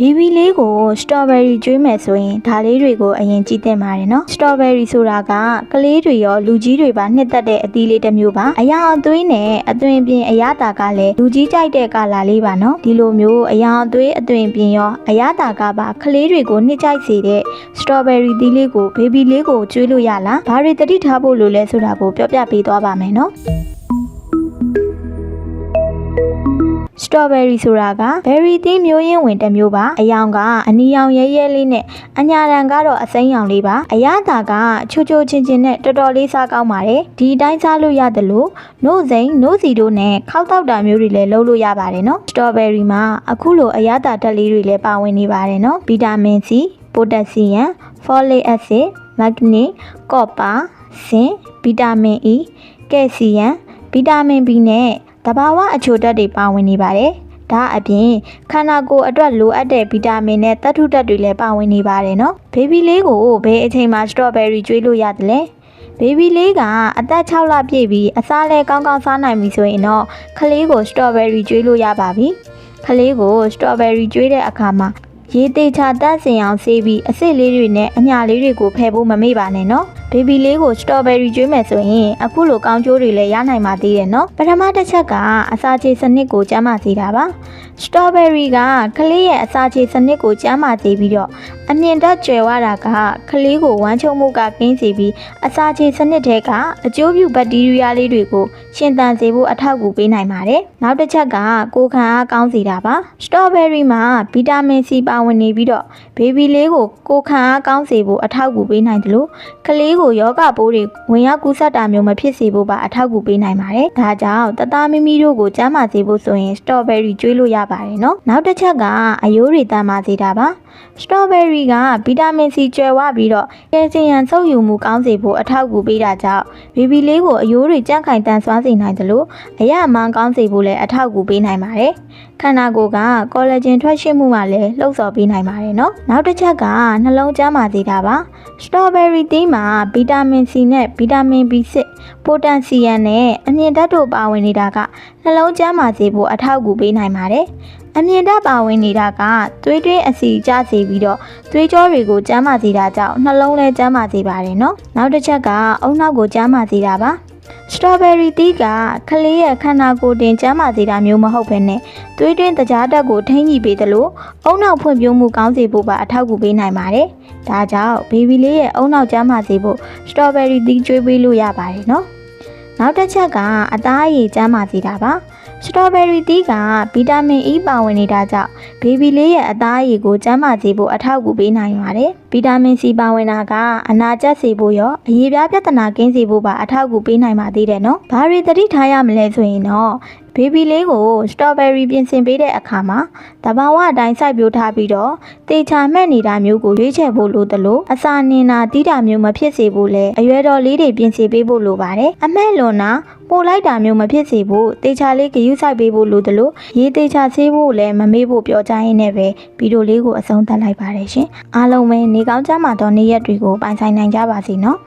ဘီဘီလေးကိုစတော်ဘယ်ရီကျွေးမယ်ဆိုရင်ဒါလေးတွေကိုအရင်ကြည့်သင့်ပါတယ်နော်စတော်ဘယ်ရီဆိုတာကကလေးတွေရောလူကြီးတွေပါနှစ်သက်တဲ့အသီးလေးတစ်မျိုးပါအရာအသွေးနဲ့အသွင်ပြင်အရသာကလည်းလူကြီးကြိုက်တဲ့ကာလာလေးပါနော်ဒီလိုမျိုးအရာအသွေးအသွင်ပြင်ရောအရသာကပါကလေးတွေကိုနှစ်ကြိုက်စေတဲ့စတော်ဘယ်ရီသီးလေးကိုဘေဘီလေးကိုကျွေးလို့ရလားဘာတွေတတိထားဖို့လိုလဲဆိုတာကိုပြောပြပေးသွားပါမယ်နော် စတော်ဘယ်ရီဆိုတာကဘယ်ရီသီးမျိုးရင်းဝင်တစ်မျိုးပါအယောင်ကအနီရောင်ရဲရဲလေးနဲ့အညာရံကတော့အစိမ်းရောင်လေးပါအရသာကချိုချိုချင်းချင်းနဲ့တော်တော်လေးစားကောင်းပါတယ်ဒီအတိုင်းစားလို့ရတယ်လို့နို့စိန်နို့စီတို့နဲ့ခောက်တောက်တာမျိုးတွေလည်းလုပ်လို့ရပါတယ်နော်စတော်ဘယ်ရီမှာအခုလိုအရသာဓာတ်လေးတွေလည်းပါဝင်နေပါတယ်နော်ဗီတာမင်စီပိုတက်ဆီယမ်ဖောလိတ်အက်ဆစ်မဂနီကော့ပါဇင်ဗီတာမင်အီကယ်ဆီယမ်ဗီတာမင် B နဲ့ တဘာဝအချိုဓာတ်တွေပါဝင်နေပါတယ်။ဒါအပြင်ခန္ဓာကိုယ်အတွက်လိုအပ်တဲ့ဗီတာမင်နဲ့သတ္ထုဓာတ်တွေလည်းပါဝင်နေပါတယ်နော်။ဘေဘီလေးကိုဘယ်အချိန်မှာစတော့ဘယ်ရီကျွေးလို့ရတယ်လဲ။ဘေဘီလေးကအသက်6လပြည့်ပြီးအစားလဲကောင်းကောင်းစားနိုင်ပြီဆိုရင်တော့ကလေးကိုစတော့ဘယ်ရီကျွေးလို့ရပါပြီ။ကလေးကိုစတော့ဘယ်ရီကျွေးတဲ့အခါမှာရေသေးချာတန့်စင်အောင်ဆေးပြီးအစ်စ်လေးတွေနဲ့အညာလေးတွေကိုဖယ်ဖို့မမေ့ပါနဲ့နော်ဘေဘီလေးကိုစတော်ဘယ်ရီကျွေးမယ်ဆိုရင်အခုလိုကောင်းကျိုးတွေလည်းရနိုင်ပါသေးတယ်နော်ပထမတစ်ချက်ကအစာချေစနစ်ကိုကျန်းမာစေတာပါစတော်ဘယ်ရီကကလေးရဲ့အစာချေစနစ်ကိုကျန်းမာစေပြီးတော့အမြင့်တက်ကျွယ်ဝတာကကလေးကိုဝမ်းချုံမှုကကင်းစေပြီးအစာချေစနစ်ထဲကအကျိုးပြုဘက်တီးရီးယားလေးတွေကိုရှင်သန်စေဖို့အထောက်အကူပေးနိုင်ပါတယ်နောက်တစ်ချက်ကကိုယ်ခံအားကောင်းစေတာပါစတော်ဘယ်ရီမှာဗီတာမင်စီပါဝင်နေပြီးတော့ဘေဘီလေးကိုကိုယ်ခံအားကောင်းစေဖို့အထောက်အကူပေးနိုင်တယ်လို့ကလေးကိုယောဂပိုးတွေဝင်ရောက်ကူးစက်တာမျိုးမဖြစ်စေဖို့ပါအထောက်အကူပေးနိုင်ပါတယ်။ဒါကြောင့်တသားမိမိတို့ကိုကျန်းမာစေဖို့ဆိုရင်စတော်ဘယ်ရီကျွေးလို့ရပါတယ်နော်။နောက်တစ်ချက်ကအယိုးတွေတန်မာစေတာပါ။စတော်ဘယ်ရီကဗီတာမင်စီကျွယ်ဝပြီးတော့ကယ်လ်ဆီယမ်စုပ်ယူမှုကောင်းစေဖို့အထောက်အကူပေးတာကြောင့်ဘီဘီလေးကိုအယိုးတွေကြန့်ခိုင်တန်ဆွမ်းစေနိုင်တယ်လို့အရအမှန်ကောင်းစေဖို့လည်းအထောက်အကူပေးနိုင်ပါတယ်။ခန္ဓာကိုယ်ကကောလာဂျင်ထွက်ရှိမှုမှလည်းလှုပ်ဆော်ပေးနိုင်ပါတယ်နော်။နောက်တစ်ချက်ကနှလုံးကျန်းမာစေတာပါ။စတော်ဘယ်ရီသီးမှာဗီတာမင်စီနဲ့ဗီတာမင် B6 ပိုတန်ဆီယမ်နဲ့အမြင့်ဓာတ်တို့ပါဝင်နေတာကနှလုံးကျန်းမာစေဖို့အထောက်အကူပေးနိုင်ပါတယ်။ အမြင့်ဓာတ်ပါဝင်နေတာကသွေးတွင်းအဆီကျစေပြီးတော့သွေးကြောတွေကိုကျန်းမာစေတာကြောင့်နှလုံးလည်းကျန်းမာစေပါတယ်နော်။နောက်တစ်ချက်ကအုံနောက်ကိုကျန်းမာစေတာပါ။စတော်ဘယ်ရီသီးကကလေးရဲ့ခန္ဓာကိုယ်တင်ကျန်းမာစေတာမျိုးမဟုတ်ဘဲနဲ့သွေးတွင်းတကြားတက်ကိုထိန်းညှိပေးသလိုအုံနောက်ဖွံ့ဖြိုးမှုကောင်းစေဖို့ပါအထောက်အကူပေးနိုင်ပါတယ်။ဒါကြောင့်ဘေဘီလေးရဲ့အုံနောက်ကျန်းမာစေဖို့စတော်ဘယ်ရီသီးကျွေးပေးလို့ရပါတယ်နော်။နောက်တစ်ချက်ကအသားအရည်ကျန်းမာစေတာပါ။စတော်ဘယ်ရီသီးကဗီတာမင် E ပါဝင်နေတာကြောင့်ဘေဘီလေးရဲ့အသားအရည်ကိုကျန်းမာစေဖို့အထောက်အကူပေးနိုင်ပါတယ်။ဗီတာမင် C ပါဝင်တာကအနာကျက်စေဖို့ရောအရေးပြားပြဿနာကင်းစေဖို့ပါအထောက်အကူပေးနိုင်ပါသေးတယ်နော်။ဘာတွေသတိထားရမလဲဆိုရင်တော့ဘေဘီလေးကိုစတော်ဘယ်ရီပြင်ဆင်ပေးတဲ့အခါမှာတဘာဝအတိုင်းစိုက်ပျိုးထားပြီးတော့တေချာမှတ်နေတာမျိုးကိုရွေးချယ်ဖို့လိုသလိုအစာနင်နာတီးတာမျိုးမဖြစ်စေဖို့လဲအရွယ်တော်လေးတွေပြင်ဆင်ပေးဖို့လိုပါတယ်အမှတ်လွန်နာပိုလိုက်တာမျိုးမဖြစ်စေဖို့တေချာလေးဂရုစိုက်ပေးဖို့လိုသလိုရေးတေချာဆေးဖို့လည်းမမေ့ဖို့ပြောကြရင်းနဲ့ပဲဗီဒီယိုလေးကိုအဆုံးသတ်လိုက်ပါတယ်ရှင်အားလုံးပဲနေကောင်းကြမှာတော့နေ့ရက်တွေကိုပိုင်ဆိုင်နိုင်ကြပါစေနော်